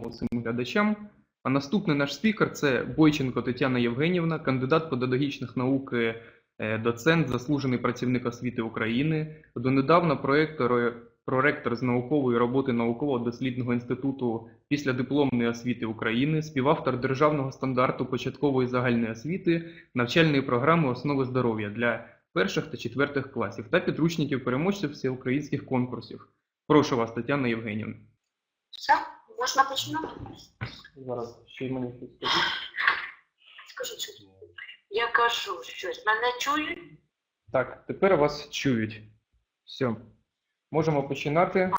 усім глядачам. А наступний наш спікер це Бойченко Тетяна Євгенівна, кандидат педагогічних наук, е, доцент, заслужений працівник освіти України. Донедавна проектор, проректор з наукової роботи науково-дослідного інституту післядипломної освіти України, співавтор державного стандарту початкової загальної освіти, навчальної програми основи здоров'я для перших та четвертих класів та підручників переможців всеукраїнських конкурсів. Прошу вас, Тетяна Євгенівна. Можна починати? Зараз ще й мені щось скажіть. Скажіть щось. Я кажу щось. Мене чують? Так, тепер вас чують. Все. Можемо починати.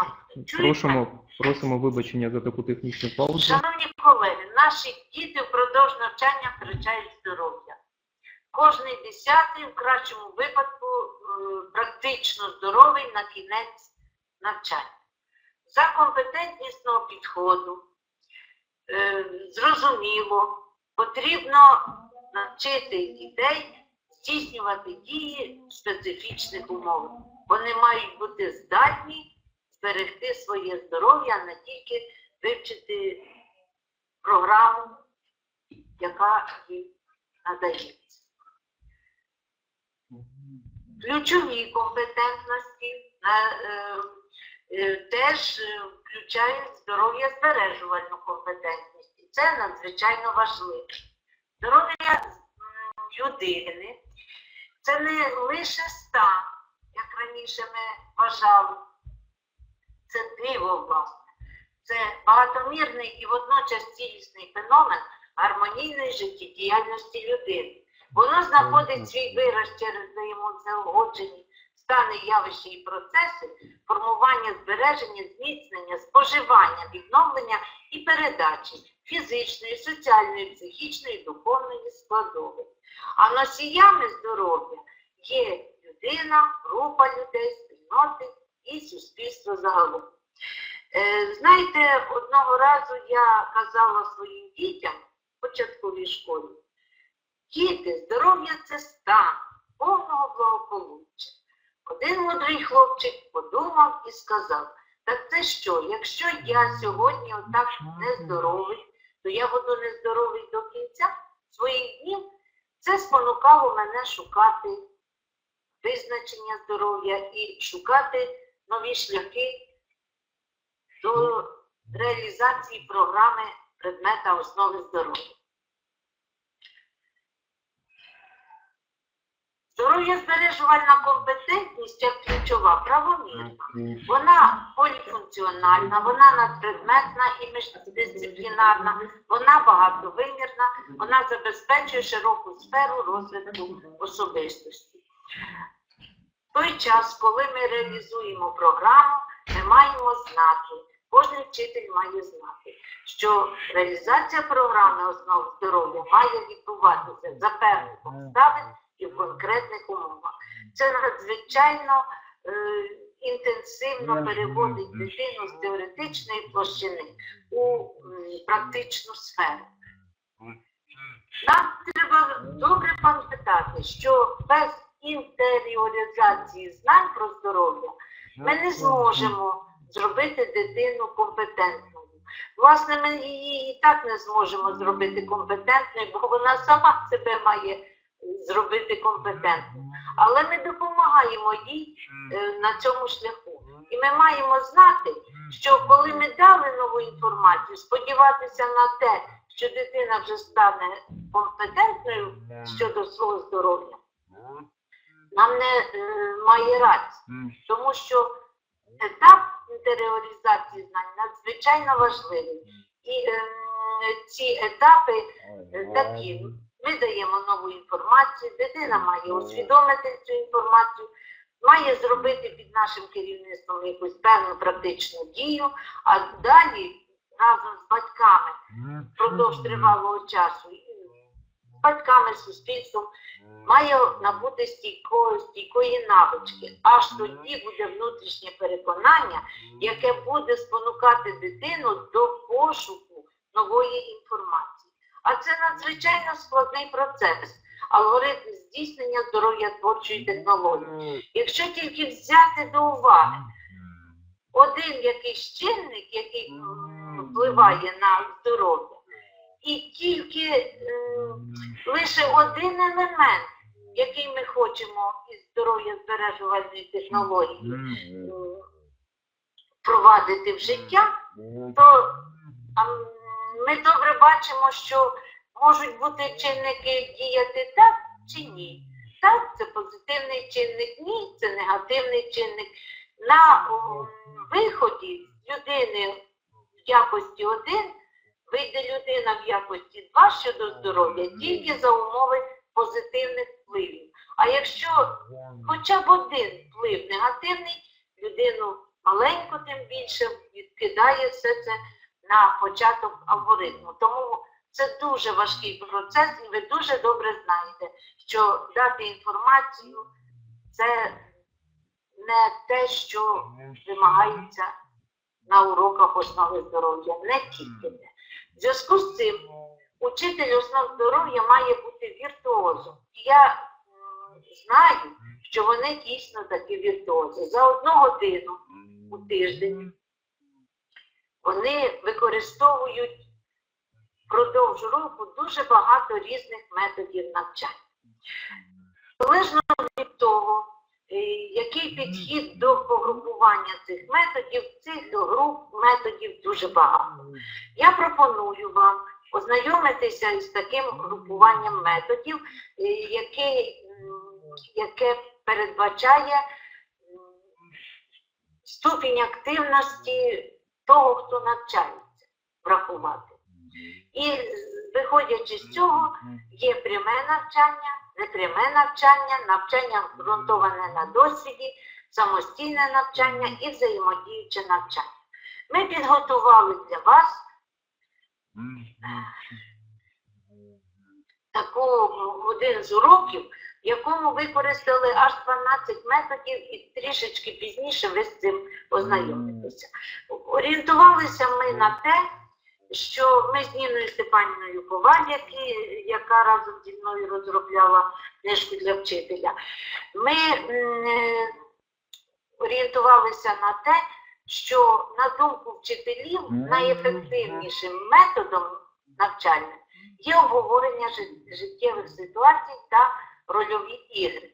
Просимо, просимо вибачення за таку технічну паузу. Шановні колеги, наші діти впродовж навчання втрачають здоров'я. Кожний десятий, в кращому випадку, е, практично здоровий на кінець навчання. За компетентнісного підходу, е, зрозуміло, потрібно навчити дітей здійснювати дії в специфічних умовах. Вони мають бути здатні зберегти своє здоров'я, а не тільки вивчити програму, яка їм надається. Ключові компетентності е, теж е, включають здоров'я збережувальну компетентність. І це надзвичайно важливо. Здоров'я людини це не лише стан, як раніше ми вважали, це диво, власне. Це багатомірний і водночас цілісний феномен гармонійної життєдіяльності людини. Воно знаходить свій вираз через взаємозаогоджені стани явища і процеси, формування, збереження, зміцнення, споживання, відновлення і передачі фізичної, соціальної, психічної, духовної складової. А носіями здоров'я є людина, група людей, спільноти і суспільство загалом. Е, Знаєте, одного разу я казала своїм дітям в початковій школі, діти, здоров'я це стан повного благополуччя. Один мудрий хлопчик подумав і сказав, так це що, якщо я сьогодні отак нездоровий, то я буду нездоровий до кінця своїх днів. Це спонукало мене шукати визначення здоров'я і шукати нові шляхи до реалізації програми предмета основи здоров'я. Здоров'я збережувальна компетентність як ключова правомірна. Вона поліфункціональна, вона надпредметна і міждисциплінарна, вона багатовимірна, вона забезпечує широку сферу розвитку особистості. В той час, коли ми реалізуємо програму, ми маємо знати, кожен вчитель має знати, що реалізація програми основ здоров'я має відбуватися за певних обставин і в конкретних умовах. Це надзвичайно е, інтенсивно переводить дитину з теоретичної площини у м, практичну сферу. Нам треба добре пам'ятати, що без інтеріоризації знань про здоров'я ми не зможемо зробити дитину компетентною. Власне, ми її і так не зможемо зробити компетентною, бо вона сама себе має зробити компетентною. Але ми допомагаємо їй е, на цьому шляху. І ми маємо знати, що коли ми дали нову інформацію, сподіватися на те, що дитина вже стане компетентною щодо свого здоров'я, нам не е, має рації, тому що етап інтеріоризації знань надзвичайно важливий. І ем, ці етапи е, такі. Ми даємо нову інформацію, дитина має усвідомити цю інформацію, має зробити під нашим керівництвом якусь певну практичну дію, а далі разом з батьками впродовж тривалого часу, батьками, суспільством, має набути стійкої, стійкої навички. Аж тоді буде внутрішнє переконання, яке буде спонукати дитину до пошуку нової інформації. А це надзвичайно складний процес, алгоритм здійснення здоров'я творчої технології. Якщо тільки взяти до уваги один якийсь чинник, який впливає на здоров'я. І тільки лише один елемент, який ми хочемо із здоров'я збережувальної технології впровадити в життя, то ми добре бачимо, що можуть бути чинники діяти так чи ні. Так, це позитивний чинник, ні, це негативний чинник. На виході з людини в якості один вийде людина в якості два щодо здоров'я тільки за умови позитивних впливів. А якщо хоча б один вплив негативний, людину маленько тим більше відкидає все це на початок алгоритму. Тому це дуже важкий процес, і ви дуже добре знаєте, що дати інформацію це не те, що вимагається на уроках основи здоров'я, не тільки те. В зв'язку з цим учитель основ здоров'я має бути віртуозом. І я знаю, що вони дійсно такі віртуози. За одну годину у тиждень вони використовують впродовж року дуже багато різних методів навчання. Залежно від того, е, який підхід до погрупування цих методів, цих груп методів дуже багато. Я пропоную вам ознайомитися із таким групуванням методів, е, яке, яке передбачає ступінь активності того, хто навчається, врахувати. І виходячи з цього, є пряме навчання, непряме навчання, навчання ґрунтоване на досвіді, самостійне навчання і взаємодіюче навчання. Ми підготували для вас таку один з уроків, якому використали аж 12 методів і трішечки пізніше ви з цим ознайомитеся. Орієнтувалися ми на те, що ми з Ніною Степанівною Коваль, яка разом зі мною розробляла книжку для вчителя, ми орієнтувалися на те, що на думку вчителів найефективнішим методом навчання є обговорення жит- життєвих ситуацій та рольові ігри.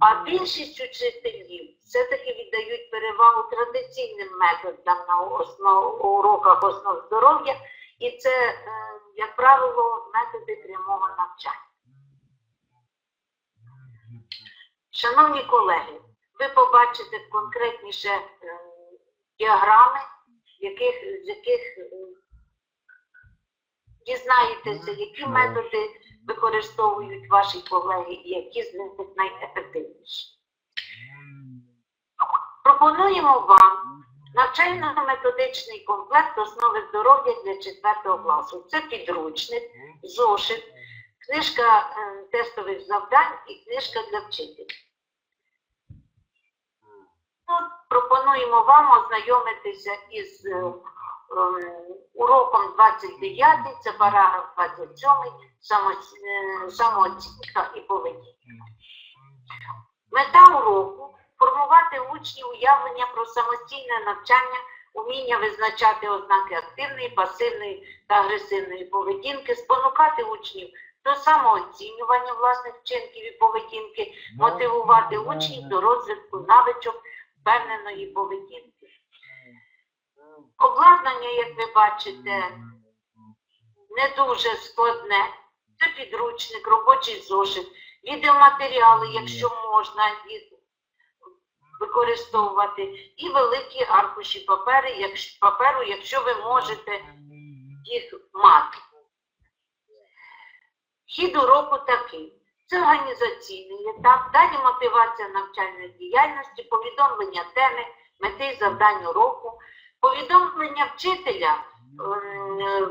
А більшість учителів все-таки віддають перевагу традиційним методам на основ, уроках основ здоров'я, і це, е, як правило, методи прямого навчання. Шановні колеги, ви побачите конкретніше е, діаграми, яких, з яких дізнаєтеся, які методи використовують ваші колеги і які з них найефективніші. Пропонуємо вам навчально-методичний комплект основи здоров'я для 4 класу. Це підручник, зошит, книжка е, тестових завдань і книжка для вчителів. Тут пропонуємо вам ознайомитися із е, уроком 29, це параграф 27, само, е, самооцінка і поведінка. Мета уроку формувати в учнів уявлення про самостійне навчання, уміння визначати ознаки активної, пасивної та агресивної поведінки, спонукати учнів до самооцінювання власних вчинків і поведінки, мотивувати учнів до розвитку навичок впевненої поведінки. Обладнання, як ви бачите, не дуже складне. Це підручник, робочий зошит, відеоматеріали, якщо можна їх використовувати, і великі аркуші паперу, якщо, паперу, якщо ви можете їх мати. Хід уроку такий. Це організаційний етап, далі мотивація навчальної діяльності, повідомлення теми, мети і завдань уроку. Повідомлення вчителя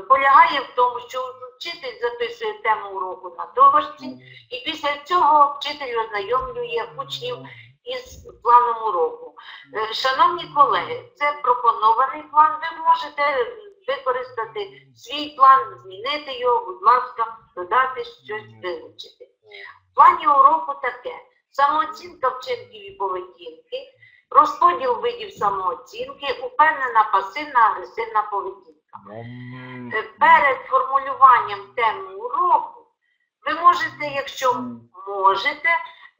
полягає в тому, що вчитель записує тему уроку на дошці, і після цього вчитель ознайомлює учнів із планом уроку. Е, Шановні колеги, це пропонований план. Ви можете використати свій план, змінити його, будь ласка, додати щось вилучити. В плані уроку таке: самооцінка вчинків і поведінки, розподіл видів самооцінки, упевнена пасивна агресивна поведінка. Е, Перед формулюванням теми уроку ви можете, якщо можете,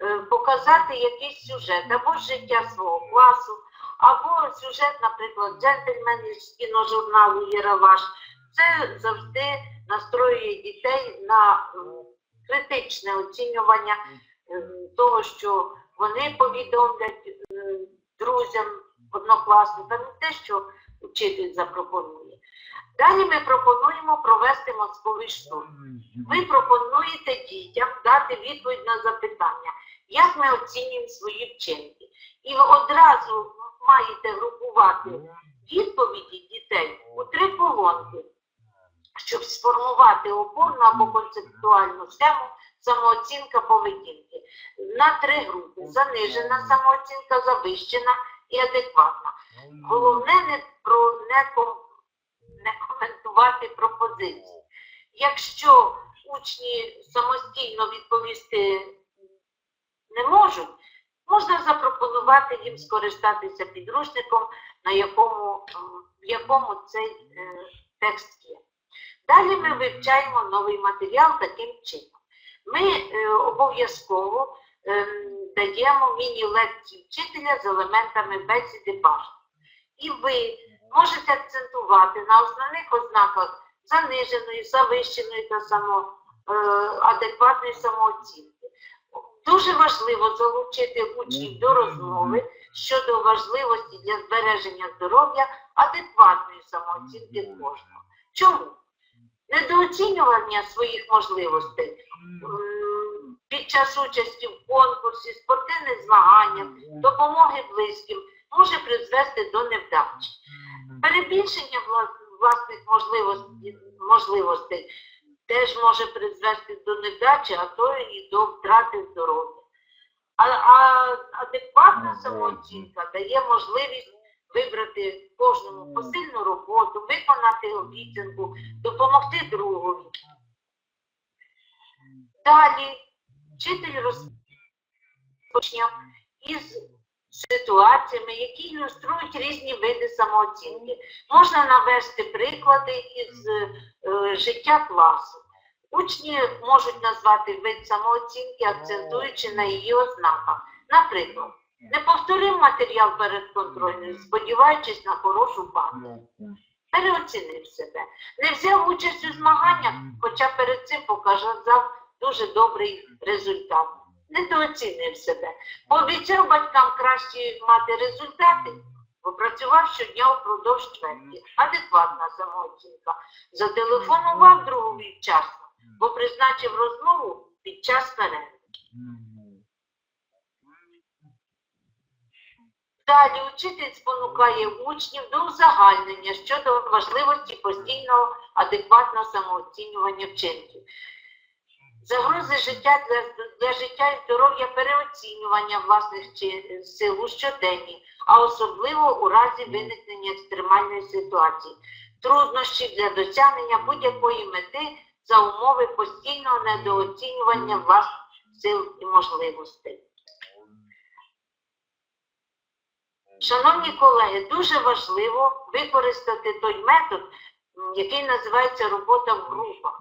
е, показати якийсь сюжет або життя свого класу, або сюжет, наприклад, джентльмени з кіножурналу Єраваш. Це завжди настроює дітей на критичне оцінювання того, що вони повідомлять друзям, однокласникам, і те, що вчитель запропонує. Далі ми пропонуємо провести мозковий штурм. Ви пропонуєте дітям дати відповідь на запитання, як ми оцінюємо свої вчинки. І ви одразу маєте групувати відповіді дітей у три колонки, щоб сформувати опорну або концептуальну схему самооцінка поведінки на три групи: занижена самооцінка, завищена і адекватна. Головне не про не, ком- не коментувати пропозиції. Якщо учні самостійно відповісти не можуть, можна запропонувати їм скористатися підручником, на якому, в якому цей е, текст є. Далі ми вивчаємо новий матеріал таким чином. Ми е, обов'язково ем, даємо міні-лекцію вчителя з елементами бесіди бажань. І ви можете акцентувати на основних ознаках заниженої, завищеної та е, адекватної самооцінки. Дуже важливо залучити учнів до розмови щодо важливості для збереження здоров'я адекватної самооцінки кожного. Чому? Недооцінювання своїх можливостей. Під час участі в конкурсі, спортивних змаганнях, допомоги близьким може призвести до невдачі. Перебільшення власних можливостей, можливостей теж може призвести до невдачі, а то і до втрати здоров'я. А, а адекватна самооцінка дає можливість вибрати кожному посильну роботу, виконати обіцянку, допомогти другові. Далі вчитель розпочне із ситуаціями, які ілюструють різні види самооцінки. Можна навести приклади із е, життя класу. Учні можуть назвати вид самооцінки, акцентуючи на її ознаках. Наприклад, не повторив матеріал перед контрольною, сподіваючись на хорошу пам'ять. Переоцінив себе. Не взяв участь у змаганнях, хоча перед цим показав дуже добрий результат. Недооцінив себе. Пообіцяв батькам краще мати результати, попрацював щодня впродовж чверті. Адекватна самооцінка. Зателефонував другові вчасно, бо призначив розмову під час перерви. Далі учитель спонукає учнів до узагальнення щодо важливості постійного адекватного самооцінювання вчинків. Загрози життя для, для життя і здоров'я переоцінювання власних сил у щоденні, а особливо у разі виникнення екстремальної ситуації, труднощі для досягнення будь-якої мети за умови постійного недооцінювання власних сил і можливостей. Шановні колеги, дуже важливо використати той метод, який називається робота в групах.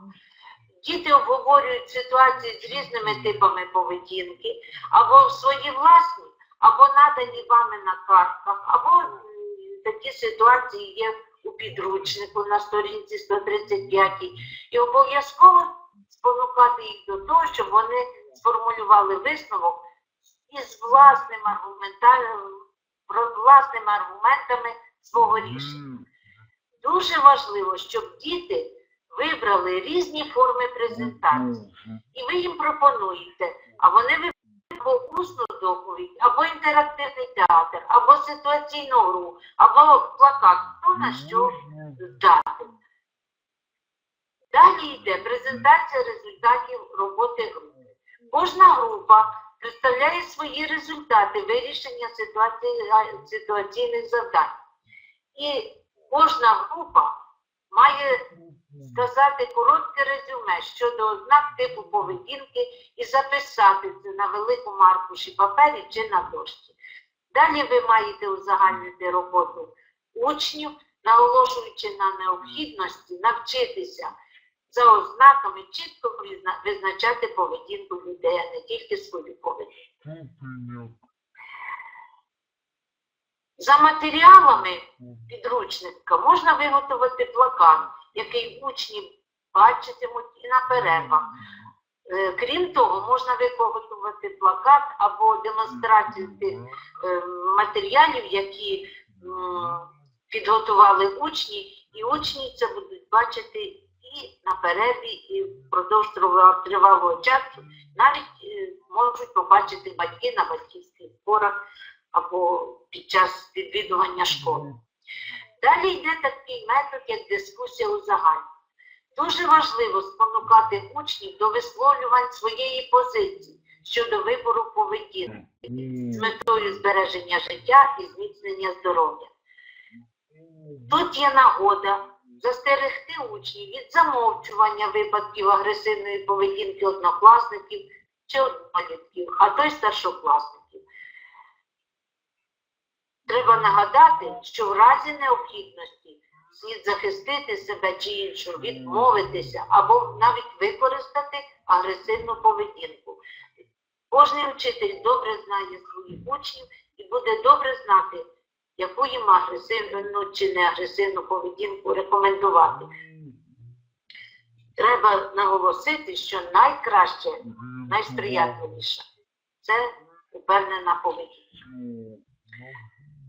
Діти обговорюють ситуації з різними типами поведінки, або свої власні, або надані вами на картках, або такі ситуації є у підручнику на сторінці 135. І обов'язково спонукати їх до того, щоб вони сформулювали висновок із власним аргументальним власними аргументами свого рішення. Дуже важливо, щоб діти вибрали різні форми презентації. І ви їм пропонуєте, а вони вибрали або усну доповідь, або інтерактивний театр, або ситуаційну гру, або плакат, хто на що здатен. Далі йде презентація результатів роботи групи. Кожна група представляє свої результати вирішення ситуаційних завдань. І кожна група має сказати коротке резюме щодо ознак типу поведінки і записати це на великому аркуші папері чи на дошці. Далі ви маєте узагальнити роботу учнів наголошуючи на необхідності навчитися за ознаками чітко визначати поведінку людей, а не тільки свою поведінку. За матеріалами підручника можна виготовити плакат, який учні бачитимуть і на перервах. Е, Крім того, можна виготовити плакат або демонстрацію тих е, матеріалів, які підготували учні, і учні це будуть бачити і на перерві, і впродовж тривалого часу. Навіть е, можуть побачити батьки на батьківських зборах або під час відвідування школи. Далі йде такий метод, як дискусія у загальному. Дуже важливо спонукати учнів до висловлювань своєї позиції щодо вибору поведінки з метою збереження життя і зміцнення здоров'я. Тут є нагода застерегти учнів від замовчування випадків агресивної поведінки однокласників чи однолітків, а то й старшокласників. Треба нагадати, що в разі необхідності слід захистити себе чи іншого, відмовитися або навіть використати агресивну поведінку. Кожний вчитель добре знає своїх учнів і буде добре знати, яку їм агресивну чи не агресивну поведінку рекомендувати. Треба наголосити, що найкраще, найсприятливіше це упевнена поведінка.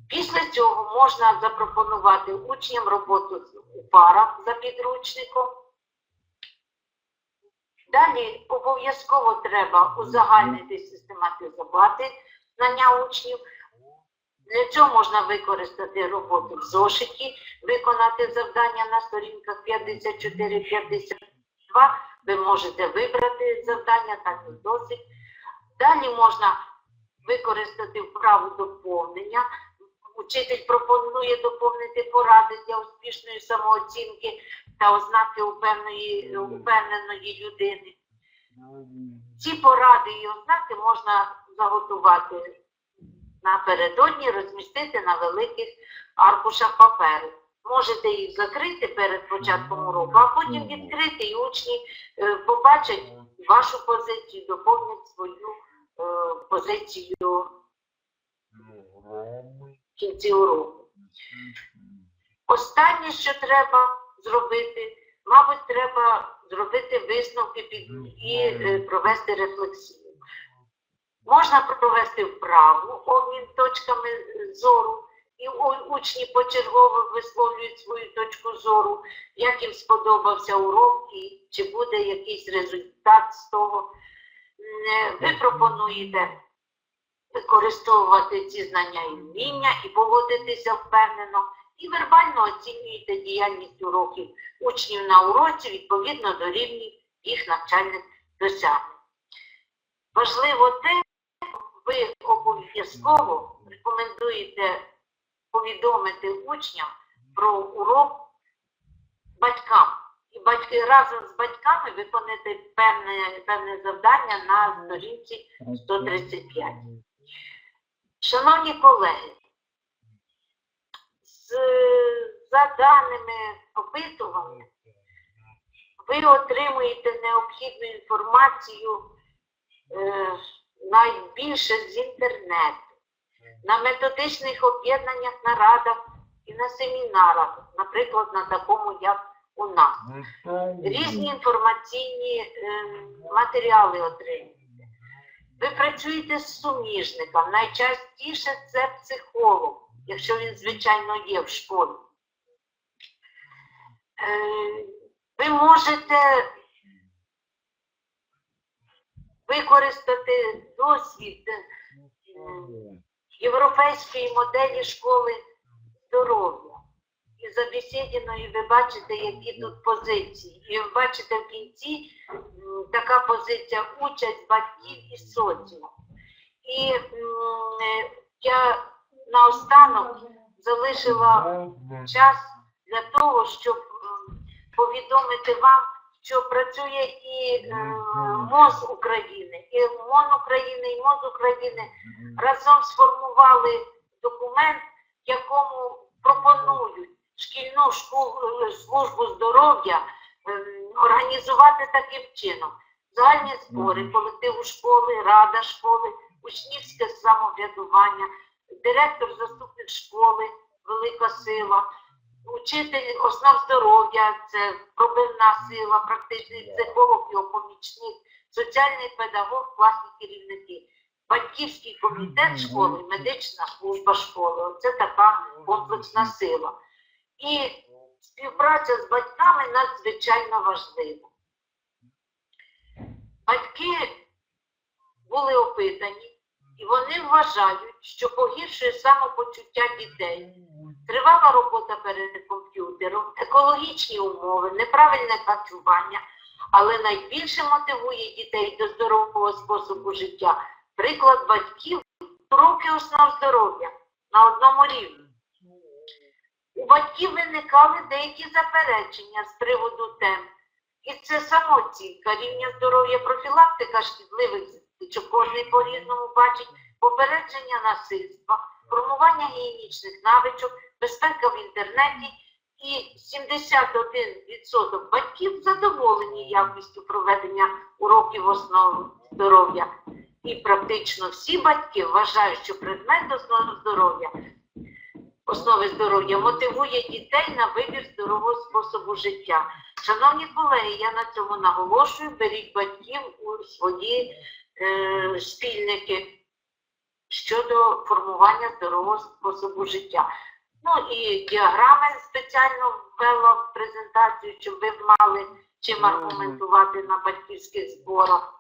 Після цього можна запропонувати учням роботу у парах за підручником. Далі обов'язково треба узагальнити систематизувати знання учнів. Для цього можна використати роботу в зошиті, виконати завдання на сторінках 54-52. Ви можете вибрати завдання, так і досить. Далі можна використати вправу доповнення. Учитель пропонує доповнити поради для успішної самооцінки та ознаки упевненої, упевненої людини. Ці поради і ознаки можна заготувати напередодні, розмістити на великих аркушах паперу. Можете їх закрити перед початком уроку, а потім відкрити, і учні е, побачать вашу позицію, доповнять свою е, позицію в кінці уроку. Останнє, що треба зробити, мабуть, треба зробити висновки і е, провести рефлексію. Можна провести вправу обмін точками зору, і учні почергово висловлюють свою точку зору, як їм сподобався урок і чи буде якийсь результат з того. Ви пропонуєте використовувати ці знання і вміння і поводитися впевнено, і вербально оцінюєте діяльність уроків учнів на уроці відповідно до рівнів їх навчальних досягнень. Важливо те, ви обов'язково рекомендуєте повідомити учням про урок батькам. І батьки разом з батьками виконати певне, певне завдання на сторінці 135. Шановні колеги, з, за даними опитування, ви отримуєте необхідну інформацію е, найбільше з інтернету, на методичних об'єднаннях, нарадах і на семінарах, наприклад, на такому, як у нас. Різні інформаційні е, матеріали отримуєте. Ви працюєте з суміжником, найчастіше це психолог, якщо він, звичайно, є в школі. Е, ви можете використати досвід е, європейської моделі школи здоров'я. І за бесідіною ви бачите, які тут позиції. І ви бачите в кінці така позиція участь батьків і соціуму. І е, я наостанок залишила час для того, щоб повідомити вам, що працює і е, МОЗ України, і МОН України, і МОЗ України разом сформували документ, в якому пропонують, шкільну школу, е, службу здоров'я ем, організувати таким чином. Загальні збори, колективу школи, рада школи, учнівське самоврядування, директор, заступник школи, велика сила, учитель основ здоров'я, це пробивна сила, практичний психолог, його помічник, соціальний педагог, класні керівники, батьківський комітет школи, медична служба школи. Оце така комплексна сила. І співпраця з батьками надзвичайно важлива. Батьки були опитані, і вони вважають, що погіршує самопочуття дітей. Тривала робота перед комп'ютером, екологічні умови, неправильне харчування, але найбільше мотивує дітей до здорового способу життя приклад батьків уроки основ здоров'я на одному рівні. У батьків виникали деякі заперечення з приводу тем. І це самооцінка рівня здоров'я, профілактика шкідливих звичок, кожний по-різному бачить, попередження насильства, формування гігієнічних навичок, безпека в інтернеті. І 71% батьків задоволені якістю проведення уроків основ здоров'я. І практично всі батьки вважають, що предмет основ здоров'я основи здоров'я мотивує дітей на вибір здорового способу життя. Шановні колеги, я на цьому наголошую, беріть батьків у свої е, спільники щодо формування здорового способу життя. Ну і діаграми спеціально ввела в презентацію, щоб ви мали чим аргументувати на батьківських зборах.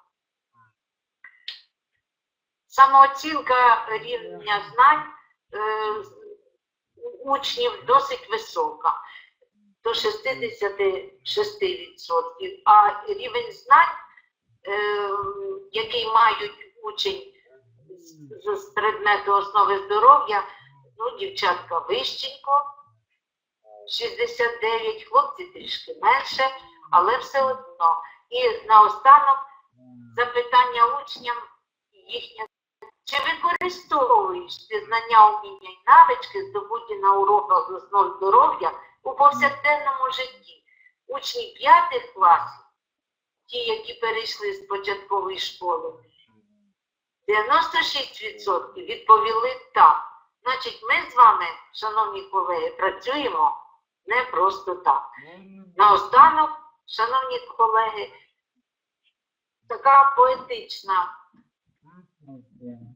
Самооцінка рівня знань е, учнів досить висока, до 66%, а рівень знань, е, який мають учень з, з предмету основи здоров'я, ну, дівчатка вищенько, 69, хлопці трішки менше, але все одно. І наостанок запитання учням їхнє. Чи використовуєш ти знання, уміння і навички, здобуті на уроках з основ здоров'я у повсякденному житті? Учні п'ятих класів, ті, які перейшли з початкової школи, 96% відповіли так. Значить, ми з вами, шановні колеги, працюємо не просто так. Наостанок, шановні колеги, така поетична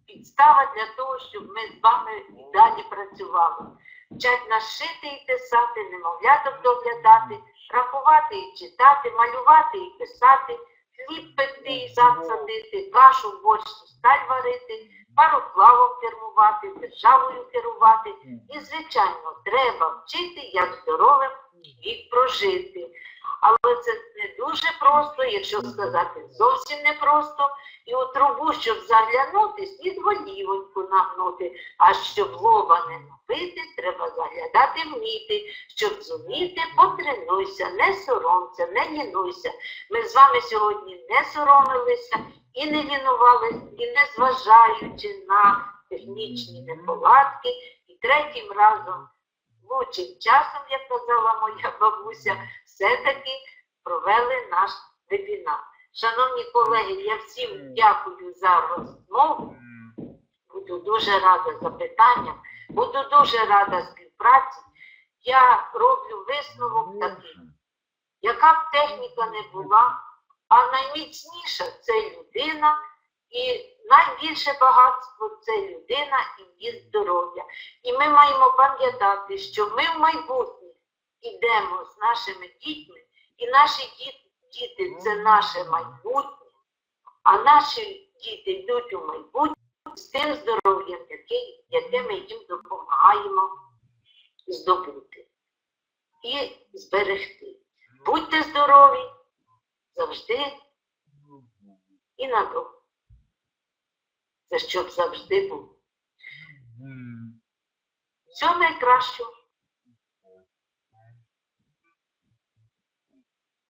підстава для того, щоб ми з вами і далі працювали. Вчать нас шити і писати, немовляток доглядати, рахувати і читати, малювати і писати, хліб пекти і сад садити, кашу, борщ, сталь варити, пароплавом кермувати, державою керувати. І, звичайно, треба вчити, як здоровим вік прожити. Але це не дуже просто, якщо сказати, зовсім не просто. І у трубу, щоб заглянути, слід голівоньку нагнути, а щоб лоба не напити, треба заглядати вміти. Щоб зуміти, потренуйся, не соромся, не лінуйся. Ми з вами сьогодні не соромилися і не лінувалися, і не зважаючи на технічні неполадки, і третім разом, лучшим часом, як казала моя бабуся, все-таки провели наш вебінар. Шановні колеги, я всім дякую за розмову. Буду дуже рада запитанням, буду дуже рада співпраці. Я роблю висновок такий, яка б техніка не була, а найміцніша це людина, і найбільше багатство це людина і її здоров'я. І ми маємо пам'ятати, що ми в майбутнє йдемо з нашими дітьми, і наші діти, це наше майбутнє, а наші діти йдуть у майбутнє з тим здоров'ям, яке ми їм допомагаємо здобути і зберегти. Будьте здорові завжди і надовго. Це щоб завжди був. Всього найкращого.